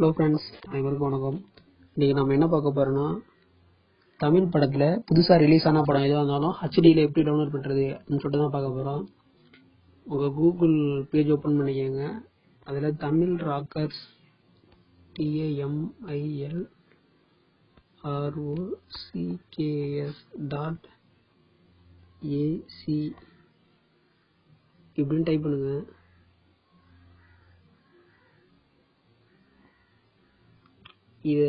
Hello friends அனைவருக்கும் வணக்கம். இன்றைக்கி நம்ம என்ன பார்க்க போகிறோன்னா தமிழ் படத்தில் புதுசாக ரிலீஸ் ஆன படம் எதுவாக இருந்தாலும் ஹச்டியில் எப்படி டவுன்லோட் பண்ணுறது அப்படின்னு சொல்லிட்டு தான் பார்க்க போகிறோம் உங்கள் கூகுள் பேஜ் ஓப்பன் பண்ணிக்கோங்க. அதில் Tamil Rockers T A M I L R O C K S dot AC இப்படின்னு டைப் பண்ணுங்கள் இது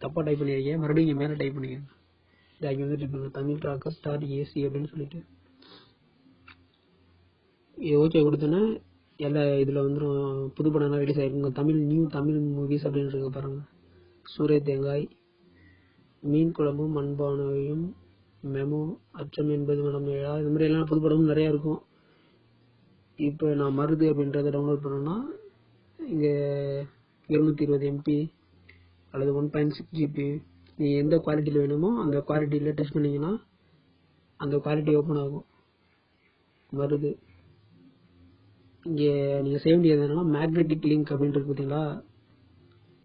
தப்பாக டைப் பண்ணியிருக்கேன் மறுபடியும் இங்கே மேலே டைப் பண்ணிக்கங்க இது அங்கே வந்து டைப் பண்ணுங்க தமிழ் டாக்கர் ஸ்டார் ஏசி அப்படின்னு சொல்லிட்டு. இது ஓகே கொடுத்தோன்னே எல்லா இதில் வந்துடும் புது படம்லாம் ரிலீஸ் ஆகிருக்குங்க தமிழ் நியூ தமிழ் மூவிஸ் அப்படின்னு இருக்க பாருங்க. சூரிய தேங்காய் மீன் குழம்பும் மண்பானையும் மெமோ அச்சம் என்பது மனம் ஏழா. இந்த மாதிரி எல்லாம் புது படமும் நிறையா இருக்கும். இப்போ நான் மருது அப்படின்றத டவுன்லோட் பண்ணேன்னா இங்கே இருநூத்தி இருபது எம்பி அல்லது ஒன் பாயிண்ட் சிக்ஸ் ஜிபி நீங்கள் எந்த குவாலிட்டியில் வேணுமோ அந்த குவாலிட்டியில் டெஸ்ட் பண்ணிங்கன்னா அந்த குவாலிட்டி ஓப்பன் ஆகும். வருது. இங்கே நீங்கள் செய்ய வேண்டியது என்னென்னா மேக்னெட்டிக் லிங்க் அப்படின்றது பார்த்தீங்களா?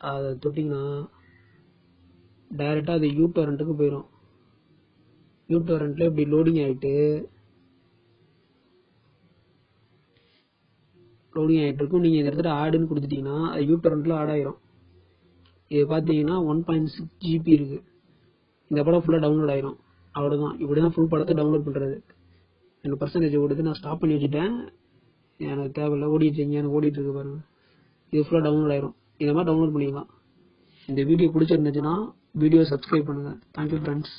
அதை தொட்டிங்கன்னா டைரெக்டாக அது யூ டொரண்ட்டுக்கு போயிடும் யூ டொரண்ட்டில் இப்படி லோடிங் ஆகிட்டு லோடிங் ஆகிட்டு இருக்கும் நீங்கள் இந்த இடத்துல ஆடுன்னு கொடுத்துட்டீங்கன்னா அது யூ டொரண்ட்டில் ஆட் ஆயிரும். இது பார்த்தீங்கன்னா ஒன் பாயிண்ட் சிக்ஸ் ஜிபி இருக்குது இந்த படம் ஃபுல்லாக டவுன்லோட் ஆயிரும். அவ்வளோதான் இப்படி தான் ஃபுல் படத்தை டவுன்லோட் பண்ணுறது எனக்கு பர்சன்டேஜ் கொடுத்து நான் ஸ்டாப் பண்ணி வச்சுட்டேன். எனக்கு தேவையில்லை. ஓடிட்டு எனக்கு ஓடிட்டு இருக்கு பாருங்க. இது ஃபுல்லாக டவுன்லோட் ஆயிரும். இந்த மாதிரி டவுன்லோட் பண்ணிக்கலாம். இந்த வீடியோ பிடிச்சிருந்துச்சுன்னா வீடியோ சப்ஸ்கிரைப் பண்ணுங்கள் தேங்க்யூ ஃப்ரெண்ட்ஸ்